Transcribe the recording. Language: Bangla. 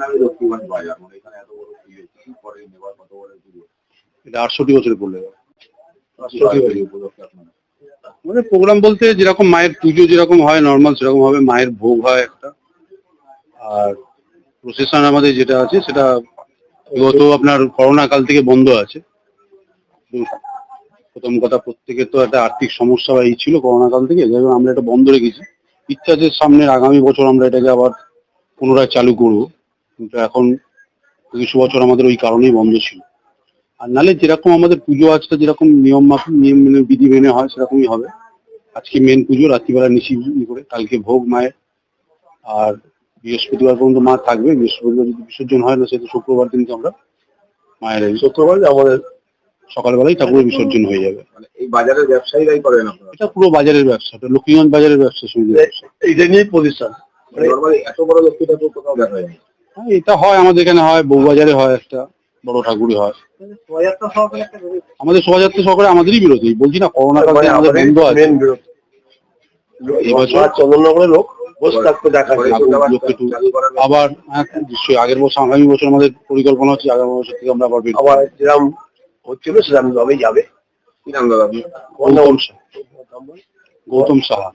নামে লক্ষ্মীগঞ্জ বাজার মানে এখানে এত বড় পুজো কি নেবার কত বড় পুজো এটা আটষট্টি বছরে পড়লে। মানে প্রোগ্রাম বলতে যেরকম মায়ের পুজো যেরকম হয় নর্মাল সেরকম হবে মায়ের ভোগ হয় একটা। আর প্রসেশন আমাদের যেটা আছে সেটা গত আপনার করোনা কাল থেকে বন্ধ আছে প্রথম কথা প্রত্যেকের তো একটা আর্থিক সমস্যা বা এই ছিল করোনা কাল থেকে যাই আমরা এটা বন্ধ রেখেছি। ইচ্ছা আছে সামনের আগামী বছর আমরা এটাকে আবার পুনরায় চালু করব। কিন্তু এখন কিছু বছর আমাদের ওই কারণেই বন্ধ ছিল। আর নালে যেরকম আমাদের পুজো আজকে যেরকম নিয়ম মাফিক নিয়ম মেনে বিধি মেনে হয় সেরকমই হবে। আজকে মেন পুজো রাত্রিবেলা নিশি করে কালকে ভোগ মায়ের। আর বৃহস্পতিবার পর্যন্ত মা থাকবে বৃহস্পতিবার যদি বিসর্জন হয় না সেটা শুক্রবার দিনকে আমরা মায়ের শুক্রবার আমাদের সকালবেলায় ঠাকুরের বিসর্জন হয়ে যাবে। মানে এই বাজারের ব্যবসায়ীরাই করেন আপনারা? এটা পুরো বাজারের ব্যবসা এটা লক্ষ্মীগঞ্জ বাজারের ব্যবসা সমিতি এইটা নিয়েই প্রতিষ্ঠান। এত বড় লক্ষ্মী ঠাকুর কোথাও দেখা হয়নি। হ্যাঁ, এটা হয় আমাদের এখানে হয় বউবাজারে হয় একটা বড় ঠাকুরই হয়। আমাদের শোভাযাত্রা সহকারে আমাদেরই বিরোধী বলছি না করোনা কাল থেকে আমাদের বন্ধ আছে। এবছর চন্দননগরের লোক আবার হ্যাঁ নিশ্চয়ই আগের বছর আগামী বছর আমাদের পরিকল্পনা হচ্ছে আগামী বছর থেকে আমরা আবার আবার যেরকম হচ্ছিল সেরকম ভাবেই যাবে। গৌতম সাহা। গৌতম সাহা।